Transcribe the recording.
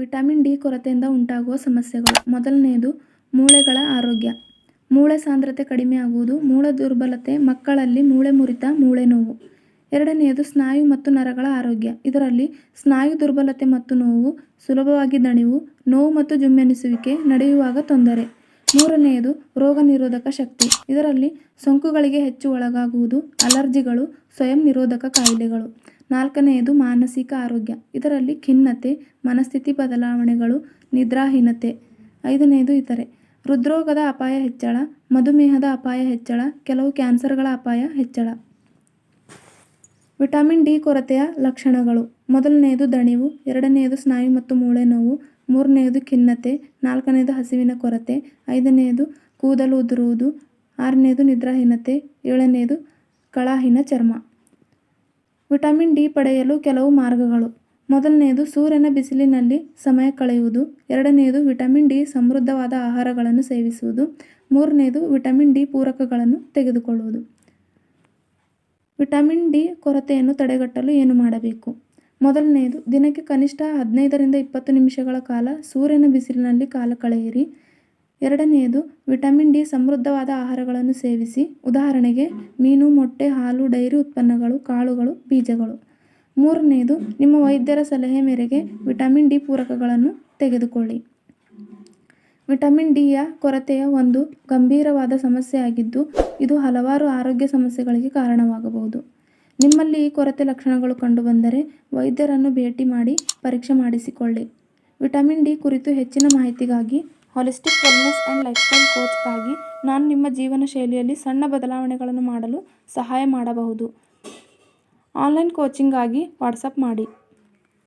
Vitamin D ಕೊರತೆಯಿಂದ ಉಂಟಾಗುವ ಸಮಸ್ಯೆಗಳು. ಮೊದಲನೆಯದು, ಮೂಳೆಗಳ ಆರೋಗ್ಯ. ಮೂಳೆ ಸಾಂದ್ರತೆ ಕಡಿಮೆ ಆಗುವುದು, ಮೂಳೆ ದುರ್ಬಲತೆ, ಮಕ್ಕಳಲ್ಲಿ ಮೂಳೆ ಮುರಿತ, ಮೂಳೆ ನೋವು. ಎರಡನೆಯದು, ಸ್ನಾಯು ಮತ್ತು ನರಗಳ ಆರೋಗ್ಯ. ಇದರಲ್ಲಿ ಸ್ನಾಯು ದುರ್ಬಲತೆ ಮತ್ತು ನೋವು, ಸುಲಭವಾಗಿ ದಣಿವು, ನೋವು ಮತ್ತು ಜುಮ್ಮೆನಿಸುವಿಕೆ ನಡೆಯುವಾಗ ತೊಂದರೆ. ಮೂರನೆಯದು ರೋಗ ನಿರೋಧಕ ಶಕ್ತಿ. ಇದರಲ್ಲಿ ಸೋಂಕುಗಳಿಗೆ ಹೆಚ್ಚು ಒಳಗಾಗುವುದು, ಅಲರ್ಜಿಗಳು, ಸ್ವಯಂ ನಿರೋಧಕ ಕಾಯಿಲೆಗಳು. ನಾಲ್ಕನೆಯದು ಮಾನಸಿಕ ಆರೋಗ್ಯ. ಇದರಲ್ಲಿ ಖಿನ್ನತೆ, ಮನಸ್ಥಿತಿ ಬದಲಾವಣೆಗಳು, ನಿದ್ರಾಹೀನತೆ. ಐದನೆಯದು ಇತರೆ. ಹೃದ್ರೋಗದ ಅಪಾಯ ಹೆಚ್ಚಳ, ಮಧುಮೇಹದ ಅಪಾಯ ಹೆಚ್ಚಳ, ಕೆಲವು ಕ್ಯಾನ್ಸರ್ಗಳ ಅಪಾಯ ಹೆಚ್ಚಳ. ವಿಟಮಿನ್ ಡಿ ಕೊರತೆಯ ಲಕ್ಷಣಗಳು. ಮೊದಲನೆಯದು ದಣಿವು, ಎರಡನೆಯದು ಸ್ನಾಯು ಮತ್ತು ಮೂಳೆ ನೋವು ಮೂರನೆಯದು ಖಿನ್ನತೆ, ನಾಲ್ಕನೆಯದು ಹಸಿವಿನ ಕೊರತೆ, ಐದನೆಯದು ಕೂದಲು ಉದುರುವುದು, ಆರನೆಯದು ನಿದ್ರಾಹೀನತೆ, ಏಳನೆಯದು ಕಳಾಹೀನ ಚರ್ಮ. ವಿಟಮಿನ್ ಡಿ ಪಡೆಯಲು ಕೆಲವು ಮಾರ್ಗಗಳು. ಮೊದಲನೆಯದು ಸೂರ್ಯನ ಬಿಸಿಲಿನಲ್ಲಿ ಸಮಯ ಕಳೆಯುವುದು, ಎರಡನೆಯದು ವಿಟಮಿನ್ ಡಿ ಸಮೃದ್ಧವಾದ ಆಹಾರಗಳನ್ನು ಸೇವಿಸುವುದು, ಮೂರನೆಯದು ವಿಟಮಿನ್ ಡಿ ಪೂರಕಗಳನ್ನು ತೆಗೆದುಕೊಳ್ಳುವುದು. ವಿಟಮಿನ್ ಡಿ ಕೊರತೆಯನ್ನು ತಡೆಗಟ್ಟಲು ಏನು ಮಾಡಬೇಕು? ಮೊದಲನೆಯದು, ದಿನಕ್ಕೆ ಕನಿಷ್ಠ ಹದಿನೈದರಿಂದ ಇಪ್ಪತ್ತು ನಿಮಿಷಗಳ ಕಾಲ ಸೂರ್ಯನ ಬಿಸಿಲಿನಲ್ಲಿ ಕಾಲ ಕಳೆಯಿರಿ. ಎರಡನೆಯದು, ವಿಟಮಿನ್ ಡಿ ಸಮೃದ್ಧವಾದ ಆಹಾರಗಳನ್ನು ಸೇವಿಸಿ. ಉದಾಹರಣೆಗೆ, ಮೀನು, ಮೊಟ್ಟೆ, ಹಾಲು, ಡೈರಿ ಉತ್ಪನ್ನಗಳು, ಕಾಳುಗಳು, ಬೀಜಗಳು. ಮೂರನೆಯದು, ನಿಮ್ಮ ವೈದ್ಯರ ಸಲಹೆ ಮೇರೆಗೆ ವಿಟಮಿನ್ ಡಿ ಪೂರಕಗಳನ್ನು ತೆಗೆದುಕೊಳ್ಳಿ. ವಿಟಮಿನ್ ಡಿಯ ಕೊರತೆಯ ಒಂದು ಗಂಭೀರವಾದ ಸಮಸ್ಯೆಯಾಗಿದ್ದು, ಇದು ಹಲವಾರು ಆರೋಗ್ಯ ಸಮಸ್ಯೆಗಳಿಗೆ ಕಾರಣವಾಗಬಹುದು. ನಿಮ್ಮಲ್ಲಿ ಈ ಕೊರತೆ ಲಕ್ಷಣಗಳು ಕಂಡುಬಂದರೆ ವೈದ್ಯರನ್ನು ಭೇಟಿ ಮಾಡಿ ಪರೀಕ್ಷೆ ಮಾಡಿಸಿಕೊಳ್ಳಿ. ವಿಟಮಿನ್ ಡಿ ಕುರಿತು ಹೆಚ್ಚಿನ ಮಾಹಿತಿಗಾಗಿ ಹಾಲಿಸ್ಟಿಕ್ ವೆಲ್ನೆಸ್ ಆ್ಯಂಡ್ ಲೈಫ್ಸ್ಟೈಲ್ ಕೋಚ್ಗಾಗಿ ನಾನು ನಿಮ್ಮ ಜೀವನ ಶೈಲಿಯಲ್ಲಿ ಸಣ್ಣ ಬದಲಾವಣೆಗಳನ್ನು ಮಾಡಲು ಸಹಾಯ ಮಾಡಬಹುದು. ಆನ್ಲೈನ್ ಕೋಚಿಂಗಾಗಿ ವಾಟ್ಸಪ್ ಮಾಡಿ.